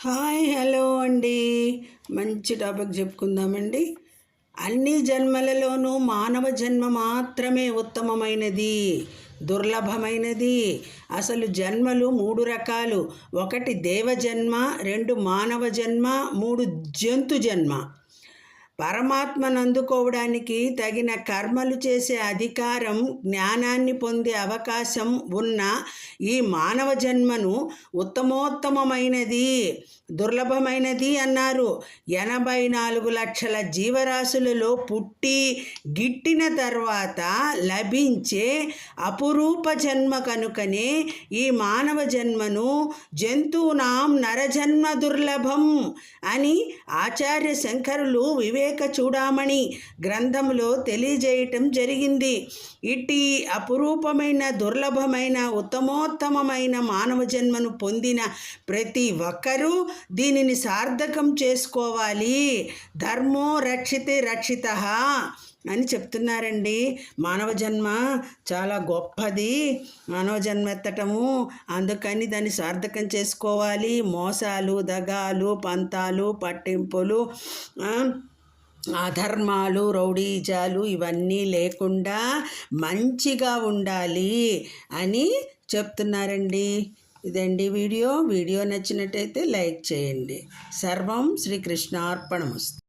Hi hello అండి. మంచి topic చెప్పుకుందామండి. అన్ని జన్మలలోనూ మానవ జన్మ మాత్రమే ఉత్తమమైనది దుర్లభమైనది. అసలు జన్మలు మూడు రకాలు. ఒకటి దేవ జన్మ రెండు మానవ జన్మ మూడు జంతు జన్మ. పరమాత్మను అందుకోవడానికి తగిన కర్మలు చేసే అధికారం జ్ఞానాన్ని పొందే అవకాశం ఉన్న ఈ మానవ జన్మను ఉత్తమోత్తమమైనది దుర్లభమైనది అన్నారు. ఎనభై నాలుగు లక్షల జీవరాశులలో పుట్టి గిట్టిన తర్వాత లభించే అపురూప జన్మ కనుకనే ఈ మానవ జన్మను జంతువునాం నరజన్మ దుర్లభం అని ఆచార్య శంకరులు వివే లేక చూడామణి గ్రంథంలో తెలియజేయటం జరిగింది. ఇట్టి అపురూపమైన దుర్లభమైన ఉత్తమోత్తమమైన మానవ జన్మను పొందిన ప్రతి ఒక్కరూ దీనిని సార్థకం చేసుకోవాలి. ధర్మో రక్షితే రక్షిత అని చెప్తున్నారండి. మానవ జన్మ చాలా గొప్పది. మానవ జన్మ ఎత్తటము అందుకని దాన్ని సార్థకం చేసుకోవాలి. మోసాలు దగాలు పంతాలు పట్టింపులు అధర్మాలు రౌడీజాలు ఇవన్నీ లేకుండా మంచిగా ఉండాలి అని చెప్తున్నారండి. ఇదండి వీడియో. వీడియో నచ్చినట్టయితే లైక్ చేయండి. సర్వం శ్రీకృష్ణార్పణమస్తు.